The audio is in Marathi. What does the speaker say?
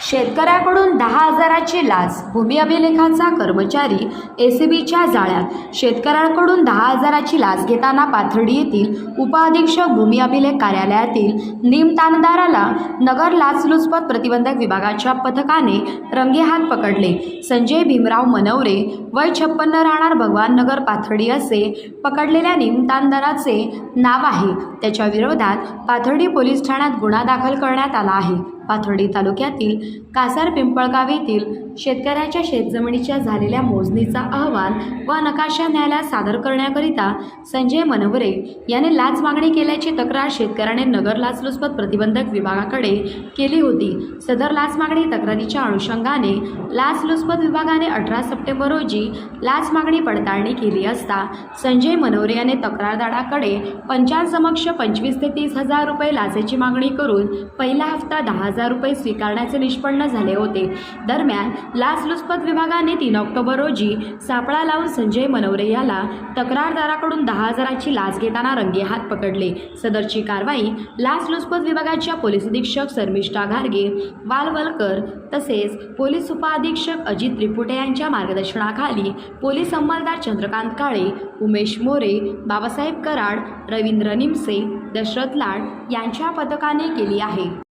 शेतकऱ्याकडून दहा हजाराची लाच. भूमी अभिलेखाचा कर्मचारी एसीबीच्या जाळ्यात. शेतकऱ्यांकडून दहा हजाराची लाच घेताना पाथर्डी येथील उपअधीक्षक भूमी अभिलेख कार्यालयातील निमतानदाराला नगर लाचलुचपत प्रतिबंधक विभागाच्या पथकाने रंगेहात पकडले. संजय भीमराव मनवरे वय छप्पन्न राहणार भगवान नगर पाथर्डी असे पकडलेल्या निमतानदाराचे नाव आहे. त्याच्या विरोधात पाथर्डी पोलीस ठाण्यात गुन्हा दाखल करण्यात आला आहे. पाथर्डी तालुक्यातील कासार पिंपळगाव येथील शेतकऱ्याच्या शेतजमिनीच्या झालेल्या मोजणीचा अहवाल व नकाशा न्यायालयात सादर करण्याकरिता संजय मनवरे याने लाच मागणी केल्याची तक्रार शेतकऱ्याने नगर लाचलुचपत प्रतिबंधक विभागाकडे केली होती. सदर लाच मागणी तक्रारीच्या अनुषंगाने लाचलुचपत विभागाने अठरा सप्टेंबर रोजी लाच मागणी पडताळणी केली असता संजय मनवरे याने तक्रारदाराकडे पंचांसमक्ष पंचवीस ते तीस हजार रुपये लाचेची मागणी करून पहिला हप्ता दहा हजार रुपये स्वीकारण्याचे निष्पन्न झाले होते. दरम्यान लाचलुचपत विभागाने तीन ऑक्टोबर रोजी सापळा लावून संजय मनवरे याला तक्रारदाराकडून दहा हजाराची लाच घेताना रंगेहात पकडले. सदरची कारवाई लाचलुचपत विभागाच्या पोलीस अधीक्षक शर्मिष्ठा घारगे वालवलकर तसेच पोलीस उपअधीक्षक अजित त्रिपुटे यांच्या मार्गदर्शनाखाली पोलीस अंमलदार चंद्रकांत काळे उमेश मोरे बाबासाहेब कराड रवींद्र निमसे दशरथ लाड यांच्या पथकाने केली आहे.